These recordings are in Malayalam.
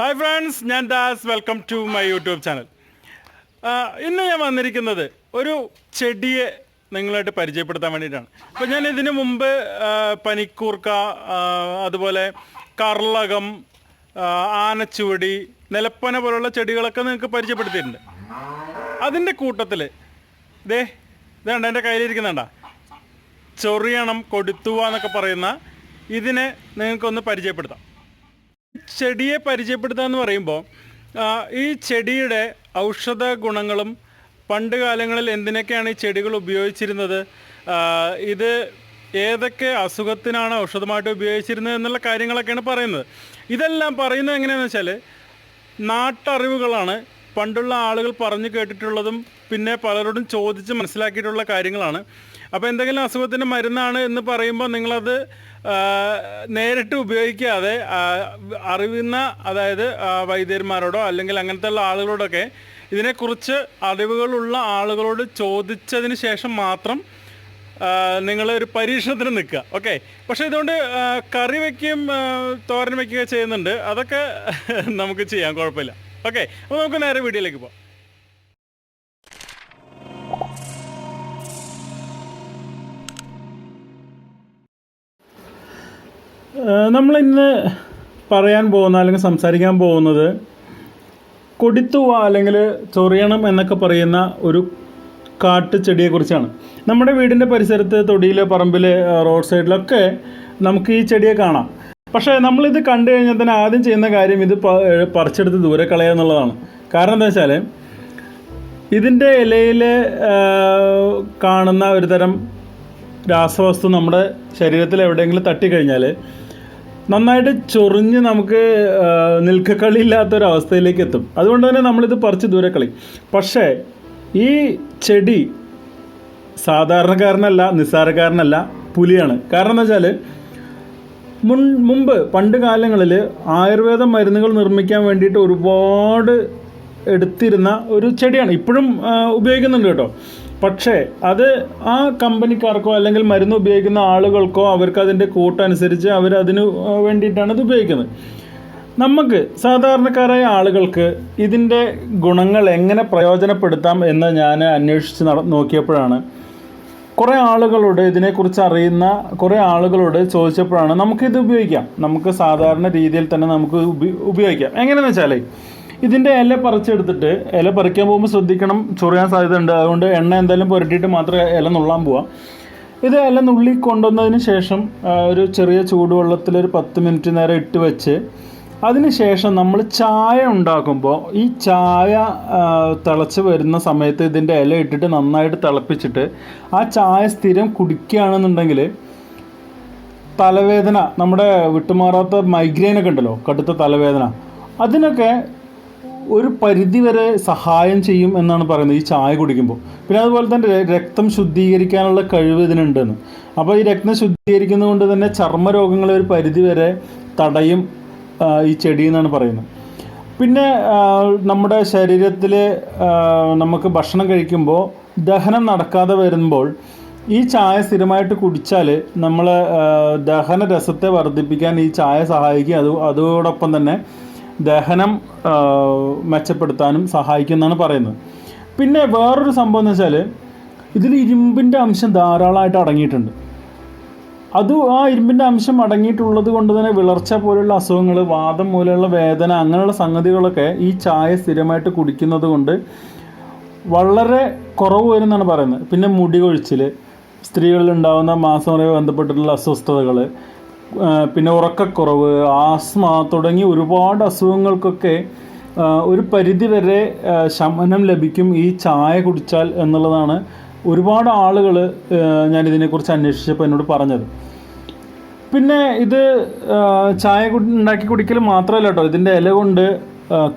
ഹായ് ഫ്രണ്ട്സ് ഞാൻ Das. Welcome to my YouTube channel ഇന്ന് ഞാൻ വന്നിരിക്കുന്നത് ഒരു ചെടിയെ നിങ്ങളായിട്ട് പരിചയപ്പെടുത്താൻ വേണ്ടിയിട്ടാണ്. അപ്പോൾ ഞാൻ ഇതിനു മുമ്പ് പനിക്കൂർക്ക അതുപോലെ കർളകം ആനച്ചുവടി നിലപ്പന പോലുള്ള ചെടികളൊക്കെ നിങ്ങൾക്ക് പരിചയപ്പെടുത്തിയിട്ടുണ്ട്. അതിന്റെ കൂട്ടത്തിൽ ദേ ഇതാണ്ട് എന്റെ കയ്യിലിരിക്കുന്നുണ്ടാ? ചൊറിയണം കൊടുത്തുവ എന്നൊക്കെ പറയുന്ന ഇതിനെ നിങ്ങൾക്കൊന്ന് പരിചയപ്പെടുത്താം. ചെടിയെ പരിചയപ്പെടുത്തുക എന്ന് പറയുമ്പോൾ ഈ ചെടിയുടെ ഔഷധ ഗുണങ്ങളും പണ്ട് കാലങ്ങളിൽ എന്തിനൊക്കെയാണ് ഈ ചെടികൾ ഉപയോഗിച്ചിരുന്നത്? ഇത് ഏതൊക്കെ അസുഖത്തിനാണ് ഔഷധമായിട്ട് ഉപയോഗിച്ചിരുന്നത് എന്നുള്ള കാര്യങ്ങളൊക്കെയാണ് പറയുന്നത്. ഇതെല്ലാം പറയുന്നത് എങ്ങനെയാണെന്ന് വെച്ചാൽ നാട്ടറിവുകളാണ് പണ്ടുള്ള ആളുകൾ പറഞ്ഞു കേട്ടിട്ടുള്ളതും പിന്നെ പലരോടും ചോദിച്ച് മനസ്സിലാക്കിയിട്ടുള്ള കാര്യങ്ങളാണ്. അപ്പോൾ എന്തെങ്കിലും അസുഖത്തിന് മരുന്നാണ് എന്ന് പറയുമ്പോൾ നിങ്ങളത് നേരിട്ട് ഉപയോഗിക്കാതെ അറിയുന്ന അതായത് വൈദ്യന്മാരോടോ അല്ലെങ്കിൽ അങ്ങനത്തെ ഉള്ള ആളുകളോടൊക്കെ ഇതിനെക്കുറിച്ച് അറിവുകളുള്ള ആളുകളോട് ചോദിച്ചതിന് ശേഷം മാത്രം നിങ്ങൾ ഒരു പരീക്ഷണത്തിന് നിൽക്കുക. ഓക്കെ? പക്ഷേ ഇതുകൊണ്ട് കറി വയ്ക്കുകയും തോരൻ വയ്ക്കുകയും ചെയ്യുന്നുണ്ട്. അതൊക്കെ നമുക്ക് ചെയ്യാം കുഴപ്പമില്ല. ഓക്കെ? അപ്പോൾ നമുക്ക് നേരെ വീഡിയോയിലേക്ക് പോകാം നമ്മൾ ഇന്ന് പറയാൻ പോകുന്ന അല്ലെങ്കിൽ സംസാരിക്കാൻ പോകുന്നത് കൊടിത്തുവ അല്ലെങ്കിൽ ചൊറിയണം എന്നൊക്കെ പറയുന്ന ഒരു കാട്ടുചെടിയെക്കുറിച്ചാണ് നമ്മുടെ വീടിന്റെ പരിസരത്ത് തൊടിയിൽ പറമ്പിൽ റോഡ് സൈഡിലൊക്കെ നമുക്ക് ഈ ചെടിയെ കാണാം. പക്ഷേ നമ്മളിത് കണ്ടു കഴിഞ്ഞാൽ തന്നെ ആദ്യം ചെയ്യുന്ന കാര്യം ഇത് പറിച്ചെടുത്ത് ദൂരെ കളയുക എന്നുള്ളതാണ്. കാരണം എന്താ വെച്ചാൽ ഇതിന്റെ ഇലയിൽ കാണുന്ന ഒരു തരം രാസവസ്തു നമ്മുടെ ശരീരത്തിൽ എവിടെയെങ്കിലും തട്ടിക്കഴിഞ്ഞാൽ നന്നായിട്ട് ചൊറിഞ്ഞ് നമുക്ക് നിൽക്കക്കളി നിൽക്കക്കളിയില്ലാത്തൊരവസ്ഥയിലേക്ക് എത്തും അതുകൊണ്ട് തന്നെ നമ്മളിത് പറിച്ച് ദൂരെ കളി പക്ഷേ ഈ ചെടി സാധാരണക്കാരനല്ല നിസ്സാരക്കാരനല്ല പുലിയാണ്. കാരണം എന്ന് വെച്ചാൽ മുൻ മുമ്പ് പണ്ട് കാലങ്ങളിൽ ആയുർവേദ മരുന്നുകൾ നിർമ്മിക്കാൻ വേണ്ടിയിട്ട് ഒരുപാട് എടുത്തിരുന്ന ഒരു ചെടിയാണ്. ഇപ്പോഴും ഉപയോഗിക്കുന്നുണ്ട് കേട്ടോ. പക്ഷേ അത് ആ കമ്പനിക്കാർക്കോ അല്ലെങ്കിൽ മരുന്ന് ഉപയോഗിക്കുന്ന ആളുകൾക്കോ അവർക്ക് അതിന്റെ കൂട്ടനുസരിച്ച് അവർ അതിന് വേണ്ടിയിട്ടാണ് ഇത് ഉപയോഗിക്കുന്നത്. നമുക്ക് സാധാരണക്കാരായ ആളുകൾക്ക് ഇതിന്റെ ഗുണങ്ങൾ എങ്ങനെ പ്രയോജനപ്പെടുത്താം എന്ന് ഞാൻ അന്വേഷിച്ച് നട നോക്കിയപ്പോഴാണ് കുറേ ആളുകളോട് ഇതിനെക്കുറിച്ച് അറിയുന്ന കുറേ ആളുകളോട് ചോദിച്ചപ്പോഴാണ് നമുക്കിത് ഉപയോഗിക്കാം. നമുക്ക് സാധാരണ രീതിയിൽ തന്നെ നമുക്ക് ഉപയോഗിക്കാം. എങ്ങനെയെന്ന് വെച്ചാൽ ഇതിന്റെ ഇല പറിച്ചെടുത്തിട്ട് ഇല പറിക്കാൻ പോകുമ്പോൾ ശ്രദ്ധിക്കണം. ചൊറിയാൻ സാധ്യതയുണ്ട്. അതുകൊണ്ട് എണ്ണ എന്തായാലും പുരട്ടിയിട്ട് മാത്രമേ ഇല നുള്ളാൻ പോവാം. ഇത് ഇല നുള്ളി കൊണ്ടുവന്നതിന് ശേഷം ഒരു ചെറിയ ചൂടുവെള്ളത്തിൽ ഒരു പത്ത് മിനിറ്റ് നേരം ഇട്ട് വെച്ച് അതിനുശേഷം നമ്മൾ ചായ ഉണ്ടാക്കുമ്പോൾ ഈ ചായ തിളച്ച് വരുന്ന സമയത്ത് ഇതിന്റെ ഇല ഇട്ടിട്ട് നന്നായിട്ട് തിളപ്പിച്ചിട്ട് ആ ചായ സ്ഥിരം കുടിക്കുകയാണെന്നുണ്ടെങ്കിൽ തലവേദന നമ്മുടെ വിട്ടുമാറാത്ത മൈഗ്രെയിനൊക്കെ ഉണ്ടല്ലോ കടുത്ത തലവേദന അതിനൊക്കെ ഒരു പരിധിവരെ സഹായം ചെയ്യും എന്നാണ് പറയുന്നത് ഈ ചായ കുടിക്കുമ്പോൾ. പിന്നെ അതുപോലെ തന്നെ രക്തം ശുദ്ധീകരിക്കാനുള്ള കഴിവ് ഇതിനുണ്ടെന്ന്. അപ്പോൾ ഈ രക്തം ശുദ്ധീകരിക്കുന്നത് കൊണ്ട് തന്നെ ചർമ്മരോഗങ്ങളെ ഒരു പരിധിവരെ തടയും ഈ ചെടി എന്നാണ് പറയുന്നത്. പിന്നെ നമ്മുടെ ശരീരത്തിൽ നമുക്ക് ഭക്ഷണം കഴിക്കുമ്പോൾ ദഹനം നടക്കാതെ വരുമ്പോൾ ഈ ചായ സ്ഥിരമായിട്ട് കുടിച്ചാൽ നമ്മൾ ദഹന രസത്തെ വർദ്ധിപ്പിക്കാൻ ഈ ചായ സഹായിക്കും. അത് അതോടൊപ്പം തന്നെ ദഹനം മെച്ചപ്പെടുത്താനും സഹായിക്കുന്നതാണ് പറയുന്നത്. പിന്നെ വേറൊരു സംഭവം എന്ന് വെച്ചാൽ ഇതിൽ ഇരുമ്പിന്റെ അംശം ധാരാളമായിട്ട് അടങ്ങിയിട്ടുണ്ട്. അത് ആ ഇരുമ്പിന്റെ അംശം അടങ്ങിയിട്ടുള്ളത് കൊണ്ട് തന്നെ വിളർച്ച പോലുള്ള അസുഖങ്ങൾ വാദം മൂലമുള്ള വേദന അങ്ങനെയുള്ള സംഗതികളൊക്കെ ഈ ചായ സ്ഥിരമായിട്ട് കുടിക്കുന്നത് കൊണ്ട് വളരെ കുറവ് വരുമെന്നാണ് പറയുന്നത്. പിന്നെ മുടി കൊഴിച്ചിൽ സ്ത്രീകളിൽ ഉണ്ടാകുന്ന മാസമുറയെ ബന്ധപ്പെട്ടിട്ടുള്ള അസ്വസ്ഥതകൾ പിന്നെ ഉറക്കക്കുറവ് ആസ്മ തുടങ്ങി ഒരുപാട് അസുഖങ്ങൾക്കൊക്കെ ഒരു പരിധിവരെ ശമനം ലഭിക്കും ഈ ചായ കുടിച്ചാൽ എന്നുള്ളതാണ് ഒരുപാട് ആളുകൾ ഞാൻ ഇതിനെക്കുറിച്ച് അന്വേഷിച്ചപ്പോൾ എന്നോട് പറഞ്ഞത്. പിന്നെ ഇത് ചായ ഉണ്ടാക്കി കുടിക്കൽ മാത്രമല്ല കേട്ടോ ഇതിന്റെ ഇല കൊണ്ട്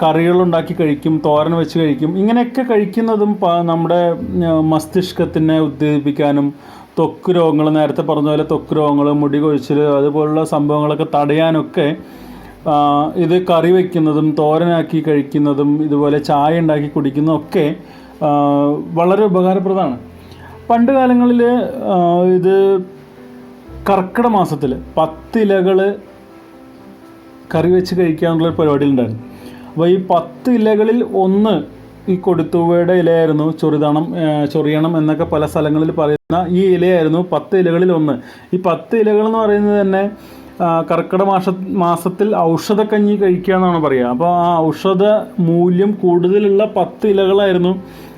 കറികൾ ഉണ്ടാക്കി കഴിക്കും തോരൻ വെച്ച് കഴിക്കും ഇങ്ങനെയൊക്കെ കഴിക്കുന്നതും നമ്മുടെ മസ്തിഷ്കത്തിനെ ഉത്തേജിപ്പിക്കാനും ത്വക്ക് രോഗങ്ങൾ നേരത്തെ പറഞ്ഞ പോലെ ത്വക്ക് രോഗങ്ങൾ മുടി കൊഴിച്ചിൽ അതുപോലുള്ള സംഭവങ്ങളൊക്കെ തടയാനൊക്കെ ഇത് കറി വയ്ക്കുന്നതും തോരനാക്കി കഴിക്കുന്നതും ഇതുപോലെ ചായ ഉണ്ടാക്കി കുടിക്കുന്നതും ഒക്കെ വളരെ ഉപകാരപ്രദമാണ്. പണ്ട് കാലങ്ങളിൽ ഇത് കർക്കിട മാസത്തിൽ പത്തിലകൾ കറി വെച്ച് കഴിക്കാനുള്ള പരിപാടി ഉണ്ടായിരുന്നു അപ്പോൾ ഈ പത്ത് ഇലകളിൽ ഒന്ന് ഈ കൊടുത്തൂവയുടെ ഇലയായിരുന്നു ചൊറിതണം ചൊറിയണം എന്നൊക്കെ പല സ്ഥലങ്ങളിൽ പറയുന്ന ഈ ഇലയായിരുന്നു പത്ത് ഇലകളിൽ ഒന്ന്. ഈ പത്ത് ഇലകൾ എന്ന് പറയുന്നത് തന്നെ കർക്കിട മാസ മാസത്തിൽ ഔഷധക്കഞ്ഞി കഴിക്കുക എന്നാണ് പറയുക. അപ്പോൾ ആ ഔഷധ മൂല്യം കൂടുതലുള്ള പത്ത് ഇലകളായിരുന്നു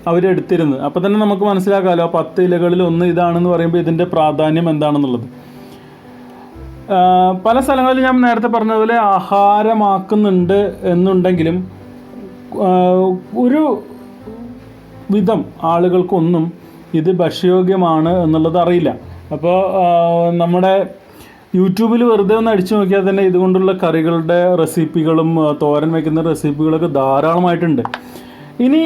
അവരെടുത്തിരുന്നത് അപ്പോൾ തന്നെ നമുക്ക് മനസ്സിലാക്കാമല്ലോ ആ പത്ത് ഇലകളിൽ ഒന്ന് ഇതാണെന്ന് പറയുമ്പോൾ ഇതിന്റെ പ്രാധാന്യം എന്താണെന്നുള്ളത്. പല സ്ഥലങ്ങളിൽ ഞാൻ നേരത്തെ പറഞ്ഞതുപോലെ ആഹാരമാക്കുന്നുണ്ട് എന്നുണ്ടെങ്കിലും ഒരു വിധം ആളുകൾക്കൊന്നും ഇത് ഭക്ഷ്യയോഗ്യമാണ് എന്നുള്ളത് അറിയില്ല. അപ്പോൾ നമ്മുടെ യൂട്യൂബിൽ വെറുതെ ഒന്ന് അടിച്ചു നോക്കിയാൽ തന്നെ ഇതുകൊണ്ടുള്ള കറികളുടെ റെസിപ്പികളും തോരൻ വയ്ക്കുന്ന റെസിപ്പികളൊക്കെ ധാരാളമായിട്ടുണ്ട്. ഇനി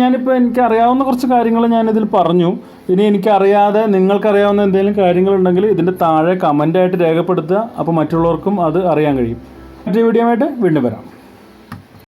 ഞാനിപ്പോൾ എനിക്കറിയാവുന്ന കുറച്ച് കാര്യങ്ങൾ ഞാനിതിൽ പറഞ്ഞു. ഇനി എനിക്കറിയാതെ നിങ്ങൾക്കറിയാവുന്ന എന്തെങ്കിലും കാര്യങ്ങളുണ്ടെങ്കിൽ ഇതിന്റെ താഴെ കമന്റായിട്ട് രേഖപ്പെടുത്തുക. അപ്പോൾ മറ്റുള്ളവർക്കും അത് അറിയാൻ കഴിയും. മറ്റൊരു വീഡിയോ ആയിട്ട് വീണ്ടും വരാം.